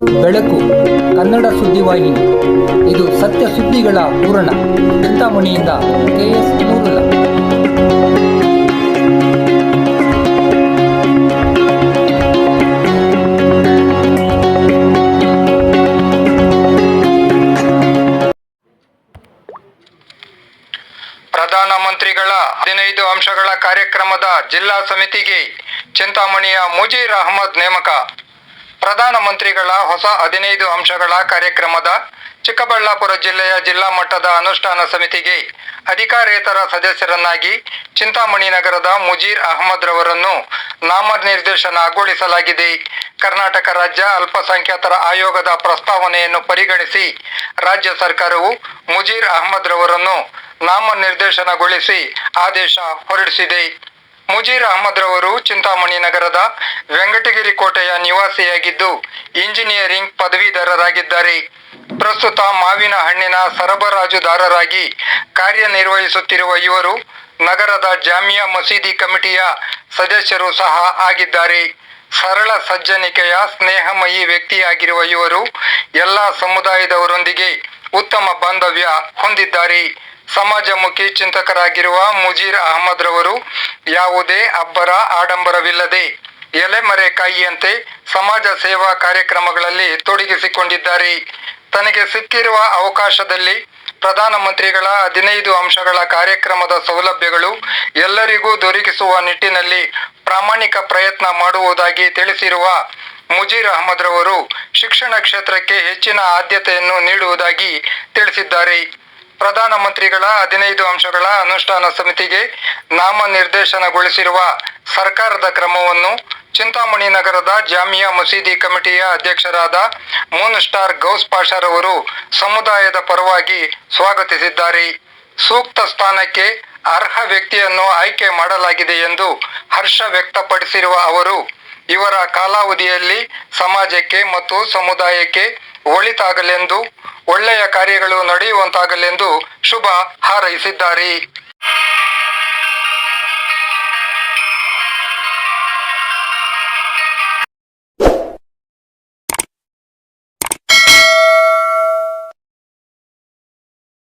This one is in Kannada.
ಬೆಳಕು, ಕನ್ನಡ ಸುದ್ದಿವಾಹಿನಿ ಇದು ಸತ್ಯ ಸುದ್ದಿಗಳ ಪೂರಣ ಚಿಂತಾಮಣಿಯಿಂದ ಕೆಎಸ್ ನೂರುಲ್ಲ ಪ್ರಧಾನಮಂತ್ರಿಗಳ ಹದಿನೈದು ಅಂಶಗಳ ಕಾರ್ಯಕ್ರಮದ ಜಿಲ್ಲಾ ಸಮಿತಿಗೆ ಚಿಂತಾಮಣಿಯ ಮುಜೀರ್ ಅಹಮದ್ ನೇಮಕ. ಪ್ರಧಾನಮಂತ್ರಿಗಳ ಹೊಸ ಹದಿನೈದು ಅಂಶಗಳ ಕಾರ್ಯಕ್ರಮದ ಚಿಕ್ಕಬಳ್ಳಾಪುರ ಜಿಲ್ಲೆಯ ಜಿಲ್ಲಾ ಮಟ್ಟದ ಅನುಷ್ಠಾನ ಸಮಿತಿಗೆ ಅಧಿಕಾರೇತರ ಸದಸ್ಯರನ್ನಾಗಿ ಚಿಂತಾಮಣಿ ನಗರದ ಮುಜೀರ್ ಅಹಮದ್ ರವರನ್ನು ನಾಮನಿರ್ದೇಶನಗೊಳಿಸಲಾಗಿದೆ. ಕರ್ನಾಟಕ ರಾಜ್ಯ ಅಲ್ಪಸಂಖ್ಯಾತರ ಆಯೋಗದ ಪ್ರಸ್ತಾವನೆಯನ್ನು ಪರಿಗಣಿಸಿ ರಾಜ್ಯ ಸರ್ಕಾರವು ಮುಜೀರ್ ಅಹಮದ್ ರವರನ್ನು ನಾಮನಿರ್ದೇಶನಗೊಳಿಸಿ ಆದೇಶ ಹೊರಡಿಸಿದೆ. ಮುಜೀರ್ ಅಹಮದ್ ರವರು ಚಿಂತಾಮಣಿ ನಗರದ ವೆಂಕಟಗಿರಿ ಕೋಟೆಯ ನಿವಾಸಿಯಾಗಿದ್ದು ಇಂಜಿನಿಯರಿಂಗ್ ಪದವೀಧರರಾಗಿದ್ದಾರೆ. ಪ್ರಸ್ತುತ ಮಾವಿನ ಹಣ್ಣಿನ ಸರಬರಾಜುದಾರರಾಗಿ ಕಾರ್ಯನಿರ್ವಹಿಸುತ್ತಿರುವ ಇವರು ನಗರದ ಜಾಮಿಯಾ ಮಸೀದಿ ಕಮಿಟಿಯ ಸದಸ್ಯರು ಸಹ ಆಗಿದ್ದಾರೆ. ಸರಳ ಸಜ್ಜನಿಕೆಯ ಸ್ನೇಹಮಯಿ ವ್ಯಕ್ತಿಯಾಗಿರುವ ಇವರು ಎಲ್ಲ ಸಮುದಾಯದವರೊಂದಿಗೆ ಉತ್ತಮ ಬಾಂಧವ್ಯ ಹೊಂದಿದ್ದಾರೆ. ಸಮಾಜಮುಖಿ ಚಿಂತಕರಾಗಿರುವ ಮುಜೀರ್ ಅಹಮದ್ ರವರು, ಯಾವುದೇ ಅಬ್ಬರ ಆಡಂಬರವಿಲ್ಲದೆ ಎಲೆಮರೆಕಾಯಿಯಂತೆ ಸಮಾಜ ಸೇವಾ ಕಾರ್ಯಕ್ರಮಗಳಲ್ಲಿ ತೊಡಗಿಸಿಕೊಂಡಿದ್ದಾರೆ. ತನಗೆ ಸಿಕ್ಕಿರುವ ಅವಕಾಶದಲ್ಲಿ ಪ್ರಧಾನಮಂತ್ರಿಗಳ ಹದಿನೈದು ಅಂಶಗಳ ಕಾರ್ಯಕ್ರಮದ ಸೌಲಭ್ಯಗಳು ಎಲ್ಲರಿಗೂ ದೊರಕಿಸುವ ನಿಟ್ಟಿನಲ್ಲಿ ಪ್ರಾಮಾಣಿಕ ಪ್ರಯತ್ನ ಮಾಡುವುದಾಗಿ ತಿಳಿಸಿರುವ ಮುಜೀರ್ ಅಹಮದ್ ರವರು ಶಿಕ್ಷಣ ಕ್ಷೇತ್ರಕ್ಕೆ ಹೆಚ್ಚಿನ ಆದ್ಯತೆಯನ್ನು ನೀಡುವುದಾಗಿ ತಿಳಿಸಿದ್ದಾರೆ. ಪ್ರಧಾನಮಂತ್ರಿಗಳ ಹದಿನೈದು ಅಂಶಗಳ ಅನುಷ್ಠಾನ ಸಮಿತಿಗೆ ನಾಮನಿರ್ದೇಶನಗೊಳಿಸಿರುವ ಸರ್ಕಾರದ ಕ್ರಮವನ್ನು ಚಿಂತಾಮಣಿ ನಗರದ ಜಾಮಿಯಾ ಮಸೀದಿ ಕಮಿಟಿಯ ಅಧ್ಯಕ್ಷರಾದ ಮೂನ್ ಸ್ಟಾರ್ ಗೌಸ್ ಪಾಷಾರವರು ಸಮುದಾಯದ ಪರವಾಗಿ ಸ್ವಾಗತಿಸಿದ್ದಾರೆ. ಸೂಕ್ತ ಸ್ಥಾನಕ್ಕೆ ಅರ್ಹ ವ್ಯಕ್ತಿಯನ್ನು ಆಯ್ಕೆ ಮಾಡಲಾಗಿದೆ ಎಂದು ಹರ್ಷ ವ್ಯಕ್ತಪಡಿಸಿರುವ ಅವರು, ಇವರ ಕಾಲಾವಧಿಯಲ್ಲಿ ಸಮಾಜಕ್ಕೆ ಮತ್ತು ಸಮುದಾಯಕ್ಕೆ ಒಳಿತಾಗಲೆಂದು ಒಳ್ಳೆಯ ಕಾರ್ಯಗಳು ನಡೆಯುವಂತಾಗಲೆಂದು ಶುಭ ಹಾರೈಸಿದ್ದಾರೆ.